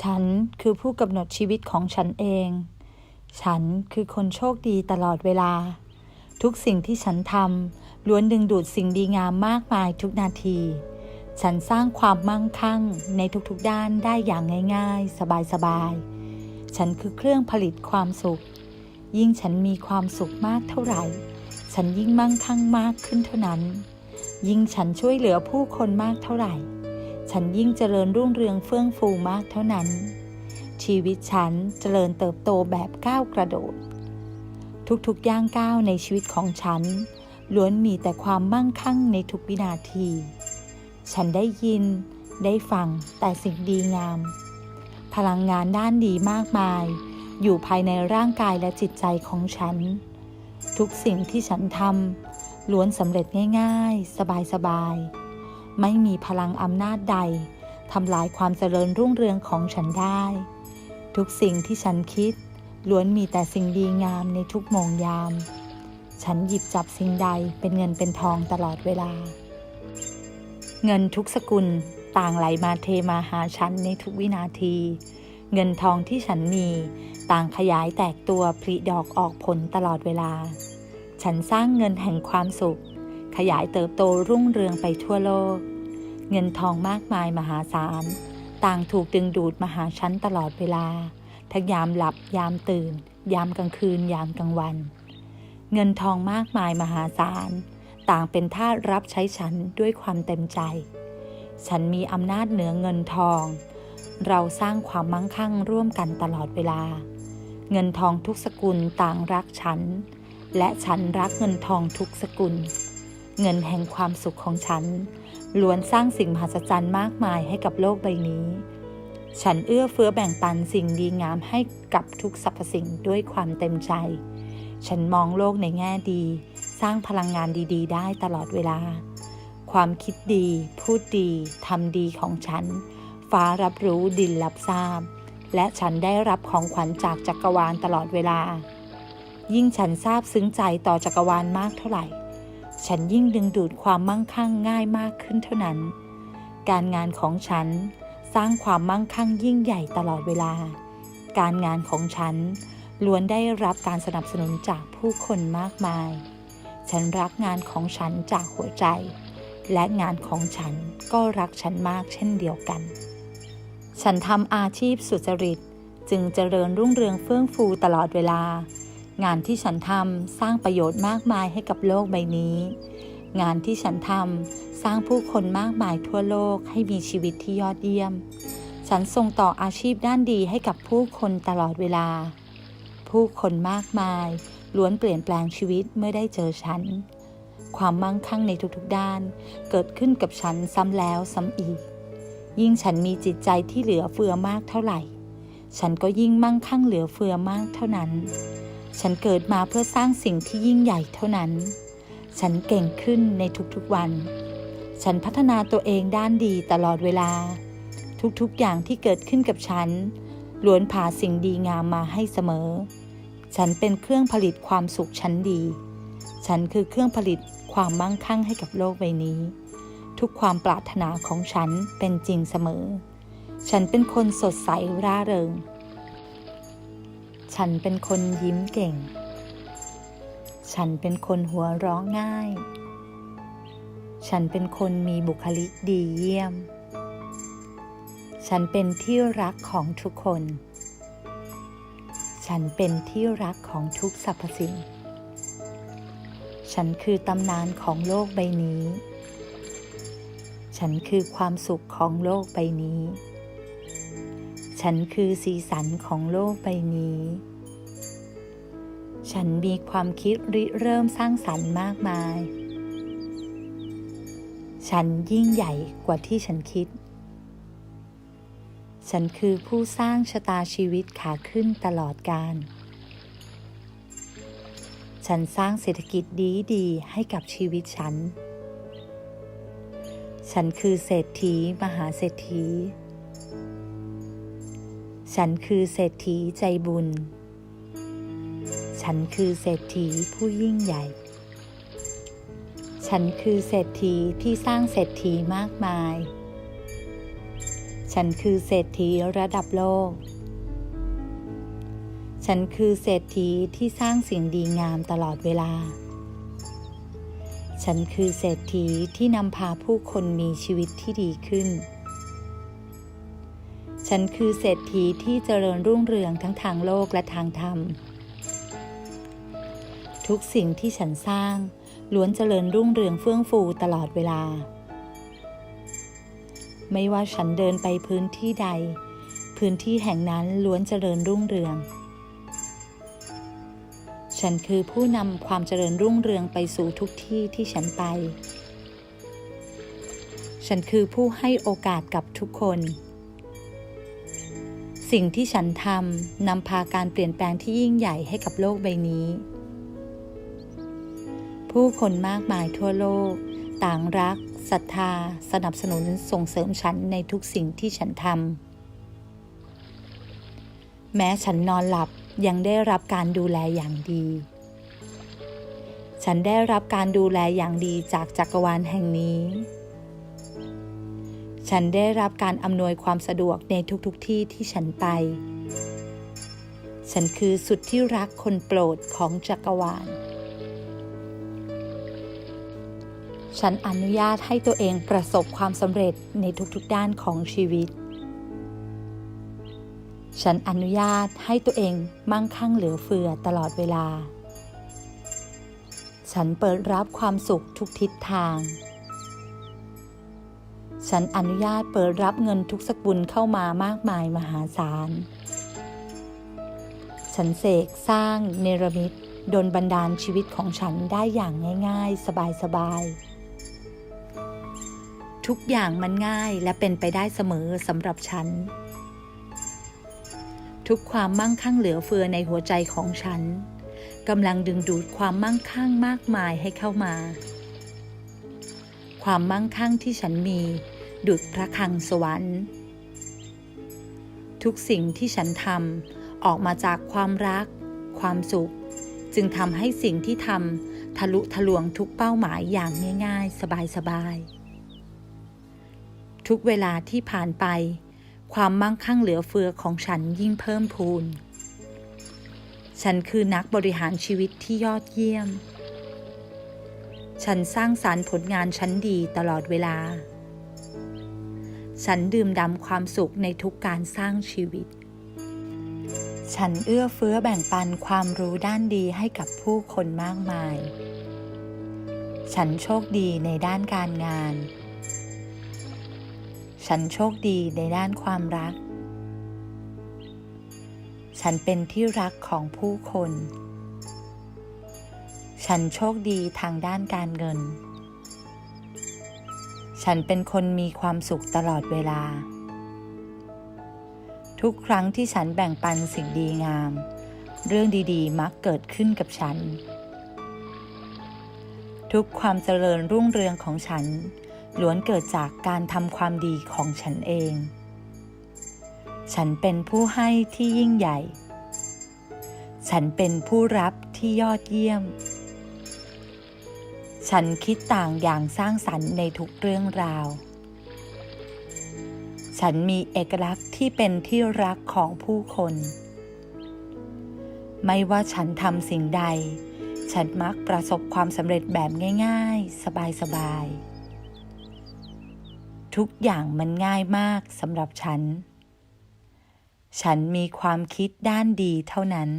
ฉันคือผู้กำหนดชีวิตของฉันเอง ฉันคือคนโชคดีตลอดเวลา ทุกสิ่งที่ฉันทำล้วนดึงดูดสิ่งดีงามมากมายทุกนาที ฉันสร้างความมั่งคั่งในทุกๆด้านได้อย่างง่าย ๆ สบายๆ ฉันคือเครื่องผลิตความสุข ยิ่งฉันมีความสุขมากเท่าไหร่ ฉันยิ่งมั่งคั่งมากขึ้นเท่านั้น ยิ่งฉันช่วยเหลือผู้คนมากเท่าไหร่ ฉันยิ่งเจริญรุ่งเรืองเฟื่องฟูมากเท่านั้น ชีวิตฉันเจริญเติบโตแบบก้าวกระโดด ทุกๆย่างก้าวในชีวิตของฉัน ล้วนมีแต่ความมั่งคั่งในทุกวินาที ฉันได้ยิน ได้ฟังแต่สิ่งดีงาม พลังงานด้านดีมากมาย อยู่ภายในร่างกายและจิตใจของฉัน ทุกสิ่งที่ฉันทำล้วนสำเร็จง่าย ๆ สบายๆ ไม่มีพลังอำนาจใดทำลายความเจริญรุ่งเรืองของฉันได้ ทุกสิ่งที่ฉันคิด ล้วนมีแต่สิ่งดีงามในทุกโมงยาม ฉันหยิบจับสิ่งใดเป็นเงินเป็นทองตลอดเวลา เงินทุกสกุลต่างไหลมาเทมาหาฉันในทุกวินาที เงินทองที่ฉันมีต่างขยายแตกตัวผลิดอกออกผลตลอดเวลา ฉันสร้างเงินแห่งความสุข ขยายเติบโตรุ่งเรืองไปทั่วโลก เงินทองมากมายมหาศาล ต่างถูกดึงดูดมาหาฉันตลอดเวลา ทั้งยามหลับยามตื่น ยามกลางคืนยามกลางวัน เงินทองมากมายมหาศาล ต่างเป็นท่ารับใช้ฉันด้วยความเต็มใจ ฉันมีอำนาจเหนือเงินทอง เราสร้างความมั่งคั่งร่วมกันตลอดเวลา เงินทองทุกสกุลต่างรักฉัน และฉันรักเงินทองทุกสกุล เงินแห่งความสุขของฉันล้วนสร้างสิ่งมหัศจรรย์มากมายให้กับโลกใบนี้ ฉันเอื้อเฟื้อแบ่งปันสิ่งดีงามให้กับทุกสรรพสิ่งด้วยความเต็มใจ ฉันมองโลกในแง่ดี สร้างพลังงานดี ๆ ได้ตลอดเวลา ความคิดดี พูดดีทำดีของฉัน ฟ้ารับรู้ดินรับทราบ และฉันได้รับของขวัญจากจักรวาลตลอดเวลา ยิ่งฉันทราบซึ้งใจต่อจักรวาลมากเท่าไหร่ ฉันยิ่งดึงดูดความมั่งคั่งง่ายมากขึ้นเท่านั้น การงานของฉันสร้างความมั่งคั่งยิ่งใหญ่ตลอดเวลา การงานของฉันล้วนได้รับการสนับสนุนจากผู้คนมากมาย ฉันรักงานของฉันจากหัวใจ และงานของฉันก็รักฉันมากเช่นเดียวกัน ฉันทำอาชีพสุจริต จึงเจริญรุ่งเรืองเฟื่องฟูตลอดเวลา งานที่ฉันทำสร้างประโยชน์มากมายให้กับโลกใบนี้ งานที่ฉันทำสร้างผู้คนมากมายทั่วโลกให้มีชีวิตที่ยอดเยี่ยม ฉันส่งต่ออาชีพด้านดีให้กับผู้คนตลอดเวลา ผู้คนมากมายล้วนเปลี่ยนแปลงชีวิตเมื่อได้เจอฉัน ความมั่งคั่งในทุกๆด้าน เกิดขึ้นกับฉันซ้ำแล้วซ้ำอีก ยิ่งฉันมีจิตใจที่เหลือเฟือมากเท่าไหร่ ฉันก็ยิ่งมั่งคั่งเหลือเฟือมากเท่านั้น ฉันเกิดมาเพื่อสร้างสิ่งที่ยิ่งใหญ่เท่านั้น ฉันเก่งขึ้นในทุกๆวัน ฉันพัฒนาตัวเองด้านดีตลอดเวลา ทุกๆอย่างที่เกิดขึ้นกับฉันล้วนพาสิ่งดีงามมาให้เสมอ ฉันเป็นเครื่องผลิตความสุขชั้นดี ฉันคือเครื่องผลิตความมั่งคั่งให้กับโลกใบนี้ ทุกความปรารถนาของฉันเป็นจริงเสมอ ฉันเป็นคนสดใสร่าเริง ฉันเป็นคนยิ้มเก่ง ฉันเป็นคนหัวเราะง่าย ฉันเป็นคนมีบุคลิกดีเยี่ยม ฉันเป็นที่รักของทุกคน ฉันเป็นที่รักของทุกสรรพสิ่ง ฉันคือตำนานของโลกใบนี้ ฉันคือความสุขของโลกใบนี้ฉันคือสีสันของโลกใบนี้ ฉันมีความคิดริเริ่มสร้างสรรค์มากมาย ฉันยิ่งใหญ่กว่าที่ฉันคิด ฉันคือผู้สร้างชะตาชีวิตขาขึ้นตลอดกาลฉันสร้างเศรษฐกิจดีดีๆ ให้กับชีวิตฉัน ฉันคือเศรษฐีมหาเศรษฐี ฉันคือเศรษฐีใจบุญ ฉันคือเศรษฐีผู้ยิ่งใหญ่ ฉันคือเศรษฐีที่สร้างเศรษฐีมากมาย ฉันคือเศรษฐีระดับโลก ฉันคือเศรษฐีที่สร้างสิ่งดีงามตลอดเวลา ฉันคือเศรษฐีที่นำพาผู้คนมีชีวิตที่ดีขึ้นฉันคือเศรษฐีที่เจริญรุ่งเรืองทั้งทางโลกและทางธรรม ทุกสิ่งที่ฉันสร้าง ล้วนเจริญรุ่งเรืองเฟื่องฟูตลอดเวลา ไม่ว่าฉันเดินไปพื้นที่ใด พื้นที่แห่งนั้นล้วนเจริญรุ่งเรือง ฉันคือผู้นำความเจริญรุ่งเรืองไปสู่ทุกที่ที่ฉันไป ฉันคือผู้ให้โอกาสกับทุกคน สิ่งที่ฉันทำนำพาการเปลี่ยนแปลงที่ยิ่งใหญ่ให้กับโลกใบนี้ ผู้คนมากมายทั่วโลก ต่างรักศรัทธา สนับสนุนส่งเสริมฉันในทุกสิ่งที่ฉันทำแม้ฉันนอนหลับยังได้รับการดูแลอย่างดี ฉันได้รับการดูแลอย่างดีจากจักรวาลแห่งนี้ ฉันได้รับการอำนวยความสะดวกในทุกๆทที่ที่ฉันไป ฉันคือสุดที่รักคนโปรดของจักรวาล ฉันอนุญาตให้ตัวเองประสบความสำเร็จในทุกๆด้านของชีวิต ฉันอนุญาตให้ตัวเองมั่งคั่งเหลือเฟือตลอดเวลา ฉันเปิดรับความสุขทุกทิศทาง ฉันอนุญาตเปิดรับเงินทุกสกุลเข้ามามากมายมหาศาล ฉันเสกสร้างเนรมิตดนบันดาลชีวิตของฉันได้อย่างง่าย ๆ สบาย ๆ ทุกอย่างมันง่ายและเป็นไปได้เสมอสำหรับฉัน ทุกความมั่งคั่งเหลือเฟือในหัวใจของฉันกำลังดึงดูดความมั่งคั่งมากมายให้เข้ามา ความมั่งคั่งที่ฉันมีดุจพระคังสวรรค์ ทุกสิ่งที่ฉันทำออกมาจากความรัก ความสุข จึงทำให้สิ่งที่ทำทะลุทะลวงทุกเป้าหมายอย่างง่าย ๆ สบายๆ ทุกเวลาที่ผ่านไป ความมั่งคั่งเหลือเฟือของฉันยิ่งเพิ่มพูน ฉันคือนักบริหารชีวิตที่ยอดเยี่ยม ฉันสร้างสารรค์ผลงานชั้นดีตลอดเวลา ฉันดื่มด่ำความสุขในทุกการสร้างชีวิต ฉันเอื้อเฟื้อแบ่งปันความรู้ด้านดีให้กับผู้คนมากมาย ฉันโชคดีในด้านการงาน ฉันโชคดีในด้านความรัก ฉันเป็นที่รักของผู้คน ฉันโชคดีทางด้านการเงิน ฉันเป็นคนมีความสุขตลอดเวลา ทุกครั้งที่ฉันแบ่งปันสิ่งดีงาม เรื่องดีๆ มักเกิดขึ้นกับฉัน ทุกความเจริญรุ่งเรืองของฉัน ล้วนเกิดจากการทำความดีของฉันเอง ฉันเป็นผู้ให้ที่ยิ่งใหญ่ ฉันเป็นผู้รับที่ยอดเยี่ยม ฉันคิดต่างอย่างสร้างสรรค์ในทุกเรื่องราว ฉันมีเอกลักษณ์ที่เป็นที่รักของผู้คน ไม่ว่าฉันทำสิ่งใด ฉันมักประสบความสำเร็จแบบง่าย ๆ สบายๆ ทุกอย่างมันง่ายมากสำหรับฉัน ฉันมีความคิดด้านดีเท่านั้น